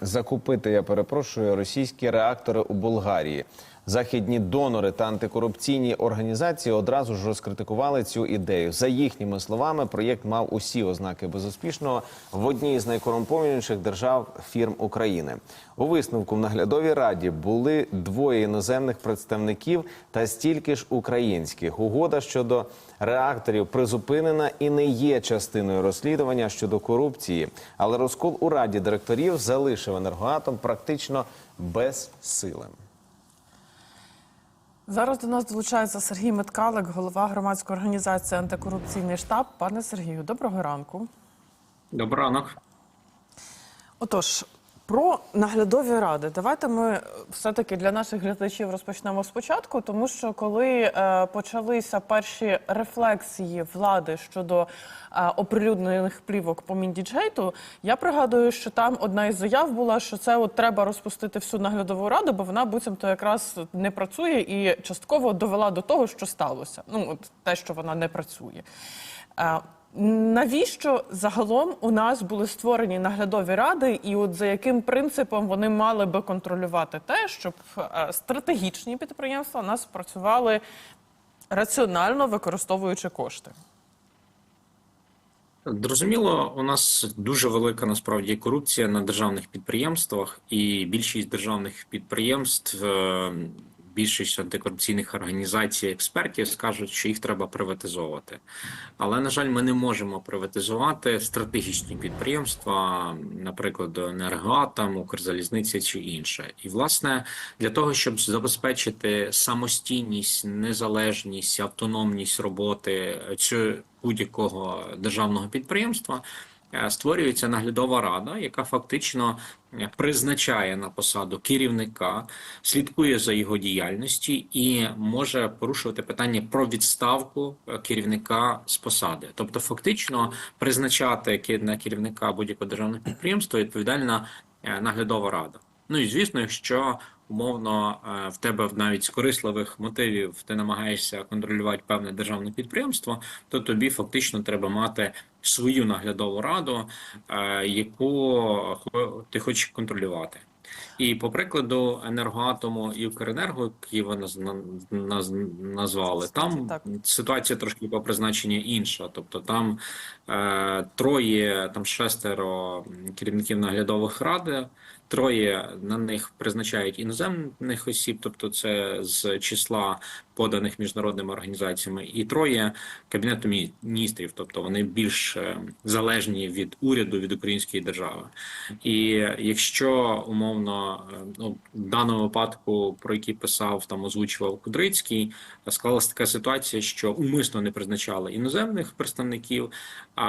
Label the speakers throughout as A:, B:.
A: закупити, я перепрошую, російські реактори у Болгарії. Західні донори та антикорупційні організації одразу ж розкритикували цю ідею. За їхніми словами, проєкт мав усі ознаки безуспішного в одній з найкорумпованіших держав фірм України. У висновку в наглядовій раді були двоє іноземних представників та стільки ж українських. Угода щодо реакторів призупинена і не є частиною розслідування щодо корупції. Але розкол у раді директорів залишив енергоатом практично безсилим.
B: Зараз до нас долучається Сергій Меткалик, голова громадської організації Антикорупційний штаб. Пане Сергію, доброго ранку.
C: Доброго ранок.
B: Отож, про наглядові ради. Давайте ми все-таки для наших глядачів розпочнемо спочатку, тому що коли е, почалися перші рефлексії влади щодо е, оприлюднених плівок по міндіджейту, я пригадую, що там одна із заяв була, що це от треба розпустити всю наглядову раду, бо вона буцімто якраз не працює і частково довела до того, що сталося. Ну, от те, що вона не працює. Е, Навіщо загалом у нас були створені наглядові ради, і от за яким принципом вони мали би контролювати те, щоб е, стратегічні підприємства у нас працювали раціонально використовуючи кошти?
C: Зрозуміло, у нас дуже велика насправді корупція на державних підприємствах, і більшість державних підприємств, е, більшість антикорупційних організацій, експертів скажуть, що їх треба приватизовувати. Але на жаль, ми не можемо приватизувати стратегічні підприємства, наприклад, енергоатом, Укрзалізниця чи інше. І власне для того, щоб забезпечити самостійність, незалежність, автономність роботи цього будь-якого державного підприємства. Е, Створюється наглядова рада, яка фактично е, призначає на посаду керівника, слідкує за його діяльності і може порушувати питання про відставку е, керівника з посади. Тобто, фактично призначати на керівника будь-якого державного підприємства відповідальна наглядова рада. Ну і звісно, якщо умовно е, в тебе навіть з корисливих мотивів ти намагаєшся контролювати певне державне підприємство, то тобі фактично треба мати свою наглядову раду, е, яку ти хочеш контролювати. І по прикладу енергоатому і Укренерго, які ви наз- назвали, там
B: Так.
C: ситуація трошки по призначенню інша. Тобто там е, троє, там шестеро керівників наглядових рад, троє на них призначають іноземних осіб, тобто це з числа поданих міжнародними організаціями, і троє кабінету міністрів, тобто вони більш е, залежні від уряду від української держави. І якщо умовно е, ну в даному випадку, про який писав там озвучував Кудрицький, склалася така ситуація, що умисно не призначали іноземних представників, а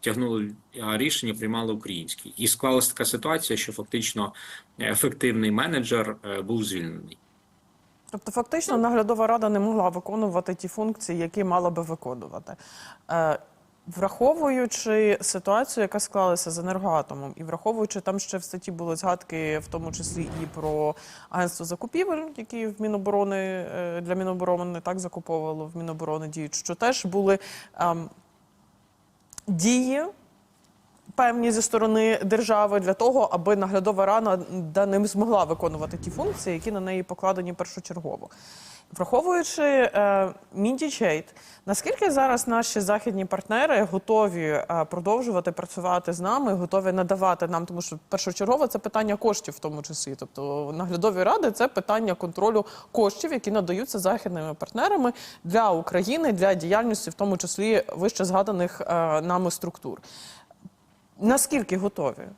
C: тягнули рішення приймали українські, і склалася така ситуація, що фактично ефективний менеджер е, був звільнений.
B: Тобто, фактично, наглядова рада не могла виконувати ті функції, які мала би виконувати. Е, Враховуючи ситуацію, яка склалася з енергоатомом, і враховуючи там ще в статті були згадки, в тому числі і про агентство закупівель, які в Міноборони е, для Міноборони так закуповувало в Міноборони діють, що теж були ем, дії певні зі сторони держави для того, аби наглядова рада ним змогла виконувати ті функції, які на неї покладені першочергово. Враховуючи е, Міндічейт, наскільки зараз наші західні партнери готові е, продовжувати працювати з нами, готові надавати нам, тому що першочергово це питання коштів, в тому числі. Тобто наглядові ради це питання контролю коштів, які надаються західними партнерами для України, для діяльності, в тому числі вище згаданих е, нами структур. Наскільки готові?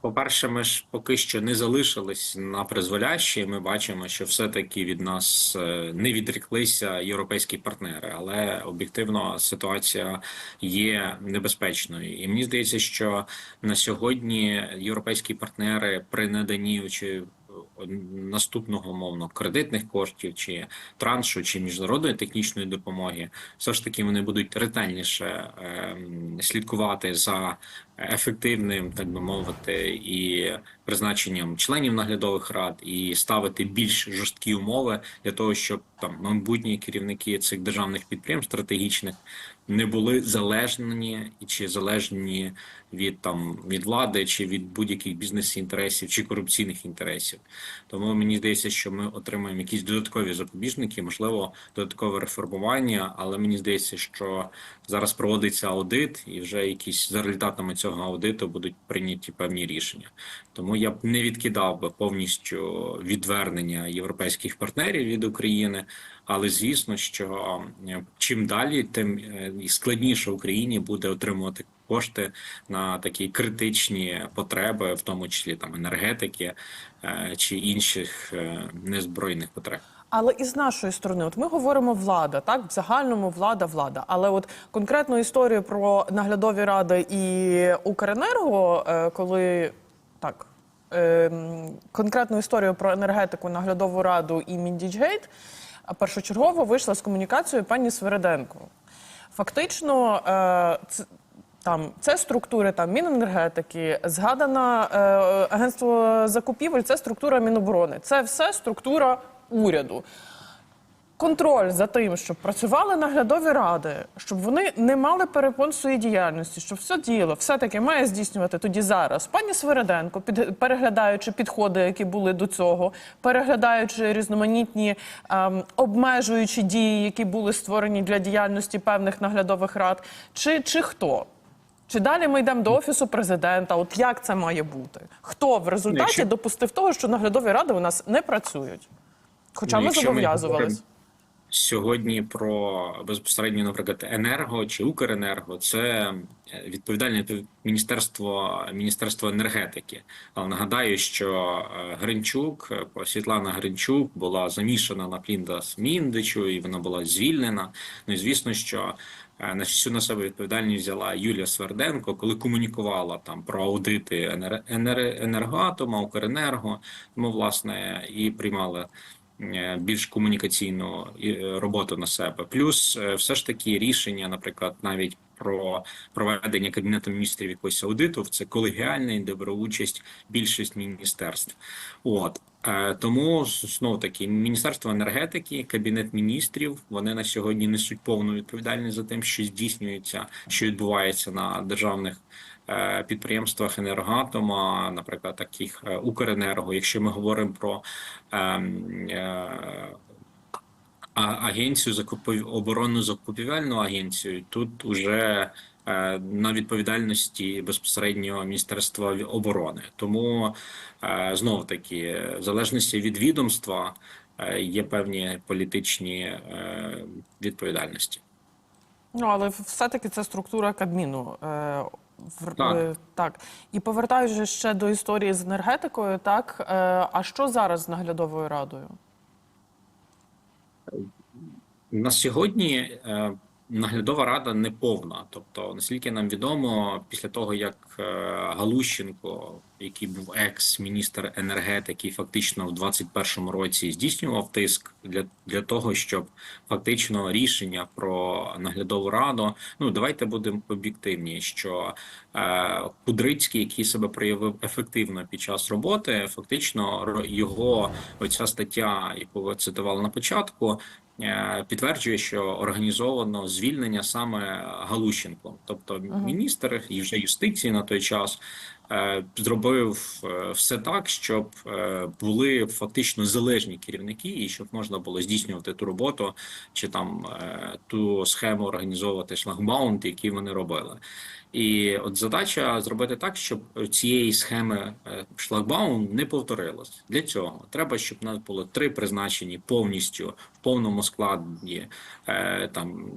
C: По-перше, ми ж поки що не залишились на призволяще. Ми бачимо, що все-таки від нас е, не відріклися європейські партнери, але об'єктивно ситуація є небезпечною. І мені здається, що на сьогодні європейські партнери при наданні чи наступного мовно кредитних коштів чи траншу чи міжнародної технічної допомоги, все ж таки вони будуть ретельніше ем, слідкувати за ефективним, так би мовити, і призначенням членів наглядових рад, і ставити більш жорсткі умови для того, щоб там майбутні керівники цих державних підприємств стратегічних не були залежні чи залежні від там від влади чи від будь-яких бізнес-інтересів чи корупційних інтересів. Тому мені здається, що ми отримаємо якісь додаткові запобіжники, можливо, додаткове реформування. Але мені здається, що зараз проводиться аудит, і вже якісь за результатами цього аудиту будуть прийняті певні рішення. Тому я б не відкидав би повністю відвернення європейських партнерів від України. Але звісно, що е, чим далі, тим е, складніше Україні буде отримувати кошти на такі критичні потреби, в тому числі там енергетики е, чи інших незбройних потреб.
B: Але і з нашої сторони, от ми говоримо влада, так в загальному влада, влада. Але от конкретну історію про наглядові ради і Укренерго, е, коли так. е, Конкретну історію про енергетику, наглядову раду і Міндічгейт першочергово вийшла з комунікацією пані Свереденко. Фактично, е, там це структури там Міненергетики, згадана е, агентство закупівель, це структура Міноборони. Це все структура уряду. Контроль за тим, щоб працювали наглядові ради, щоб вони не мали перепон своїй діяльності, щоб все діло все-таки має здійснювати тоді зараз. Пані Свириденко, під, переглядаючи підходи, які були до цього, переглядаючи різноманітні ем, обмежуючі дії, які були створені для діяльності певних наглядових рад, чи, чи хто? Чи далі ми йдемо до офісу президента? От як це має бути? Хто в результаті допустив того, що наглядові ради у нас не працюють? Хоча
C: Ну,
B: ми зобов'язувались.
C: Сьогодні про безпосередньо, наприклад, енерго чи Укренерго це е, відповідальне міністерство міністерство енергетики. Але нагадаю, що е, Гринчук, е, Світлана Гринчук була замішана на Пліндас Міндичу, і вона була звільнена. Ну і звісно, що на всю на себе відповідальність взяла Юлія Сверденко, коли комунікувала там про аудити енер... енер- енергоатома, Укренерго. Тому власне і приймали більш комунікаційну е, роботу на себе. Плюс, е, все ж таки, рішення, наприклад, навіть про проведення кабінету міністрів якогось аудиту, це колегіальний, де бере участь більшість міністерств. От Е, тому знову таки міністерство енергетики, кабінет міністрів вони на сьогодні несуть повну відповідальність за тим, що здійснюється, що відбувається на державних е, підприємствах енергоатома, наприклад, таких е, Укренерго. Якщо ми говоримо про ем, е, агенцію закупів оборонну закупівельну агенцію, тут уже е, на відповідальності безпосередньо Міністерства оборони. Тому е, знов таки, в залежності від відомства е, є певні політичні е, відповідальності.
B: Ну, але все-таки це структура Кабміну. Е,
C: Так.
B: е, так. І повертаючи ще до історії з енергетикою, так, е, а що зараз з наглядовою радою?
C: На сьогодні е, наглядова рада не повна. Тобто, наскільки нам відомо, після того як е, Галущенко, який був екс-міністр енергетики, фактично в 21-му році здійснював тиск для, для того, щоб фактично рішення про наглядову раду. Ну давайте будемо об'єктивні, що е, Кудрицький, який себе проявив ефективно під час роботи, фактично його оця стаття, яку ви цитували на початку. Е, Підтверджує, що організовано звільнення саме Галущенком, тобто міністр і вже юстиції на той час зробив е, все так, щоб е, були фактично залежні керівники, і щоб можна було здійснювати ту роботу чи там е, ту схему організовувати шлагбаунт, який вони робили. І от задача зробити так, щоб цієї схеми е, шлагбаум не повторилось. Для цього треба, щоб у нас було три призначені повністю в повному складі е, там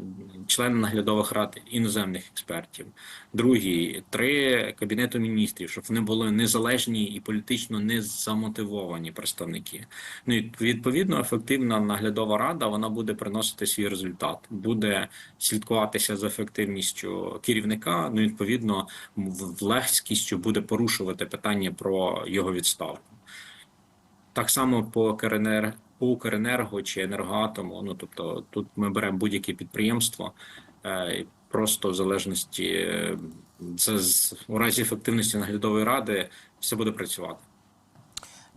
C: члени наглядових рад іноземних експертів. Другі три кабінету міністрів, щоб вони були незалежні і політично не замотивовані представники. Ну і відповідно ефективна наглядова рада вона буде приносити свій результат, буде слідкуватися за ефективністю керівника. Ну відповідно, в легкістю буде порушувати питання про його відставку. Так само по КРНР, по Укренерго чи енергоатому. Ну тобто, тут ми беремо будь-яке підприємство, е, просто в залежності е, це у разі ефективності наглядової ради все буде працювати.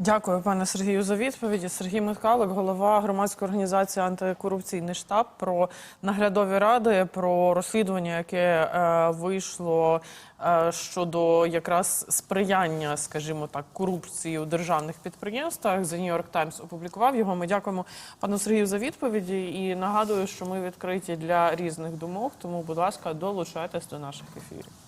B: Дякую, пане Сергію, за відповіді. Сергій Михайлик, голова громадської організації антикорупційний штаб про наглядові ради, про розслідування, яке е, вийшло е, щодо якраз сприяння, скажімо так, корупції у державних підприємствах. The New York Times опублікував його. Ми дякуємо пану Сергію за відповіді і нагадую, що ми відкриті для різних думок. Тому, будь ласка, долучайтесь до наших ефірів.